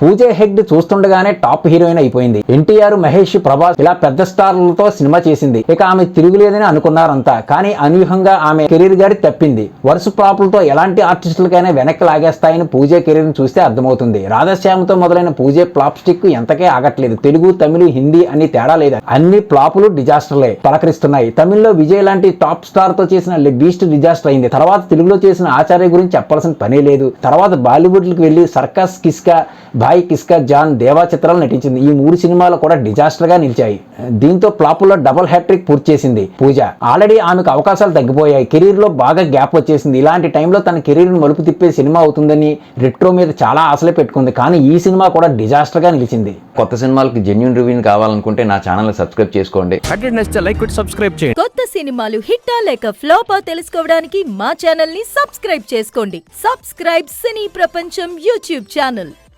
పూజ హెగ్డ్ చూస్తుండగానే top heroine అయిపోయింది. ఎన్టీఆర్ మహేష్ ప్రభాస్ ఇలా పెద్ద స్టార్లతో సినిమా చేసింది. ఇక ఆమె తిరుగులేదని అనుకున్నారంతా కానీ అనూహ్యంగా ఆమె కెరీర్ గారి తప్పింది. వరుస ప్రాపులతో ఎలాంటి ఆర్టిస్టులకైనా వెనక్కి లాగేస్తాయని పూజ కెరీర్ చూస్తే అర్థమవుతుంది. రాధశ్యామతో మొదలైన పూజ ప్లాప్ స్టిక్ ఎంతకే ఆగట్లేదు. తెలుగు తమిళ హిందీ అని తేడా లేదు? అన్ని ప్లాపులు డిజాస్టర్లే పలకరిస్తున్నాయి. తమిళ్ళో విజయ్ లాంటి టాప్ స్టార్తో చేసిన బీస్ట్ డిజాస్టర్ అయింది. తర్వాత తెలుగులో చేసిన ఆచార్య గురించి చెప్పాల్సిన పనే లేదు. తర్వాత బాలీవుడ్కి వెళ్ళి సర్కస్ కిస్కా భాయ్ కిస్కా జాన్ దేవా చిత్రాలు నటించింది. ఈ మూడు సినిమాలు కూడా డిజాస్టర్గా నిలిచాయి. దీంతో ఫ్లాపుల్లో డబుల్ హ్యాట్రిక్ పూర్తి చేసింది పూజ. ఆల్రెడీ ఆమెకు అవకాశాలు తగ్గిపోయాయి. కెరీర్లో బాగా గ్యాప్ వచ్చేసింది. ఇలాంటి టైంలో తన కెరీర్ని మలుపు తిప్పే సినిమా అవుతుందని రెట్రో మీద చాలా ఆశలే పెట్టుకుంది. కానీ ఈ సినిమా కూడా డిజాస్టర్గా నిలిచింది. కొత్త సినిమాలకి జెన్యున్ రివ్యూని కావాలనుకుంటే నా ఛానల్ సబ్స్క్రైబ్ చేసుకోండి. లైక్ సబ్స్క్రైబ్ చేయండి. కొత్త సినిమాలు హిట్టా లేక ఫ్లాపా తెలుసుకోవడానికి మా ఛానల్ని సబ్స్క్రైబ్ చేసుకోండి. సబ్స్క్రైబ్ సినీ ప్రపంచం యూట్యూబ్ ఛానల్.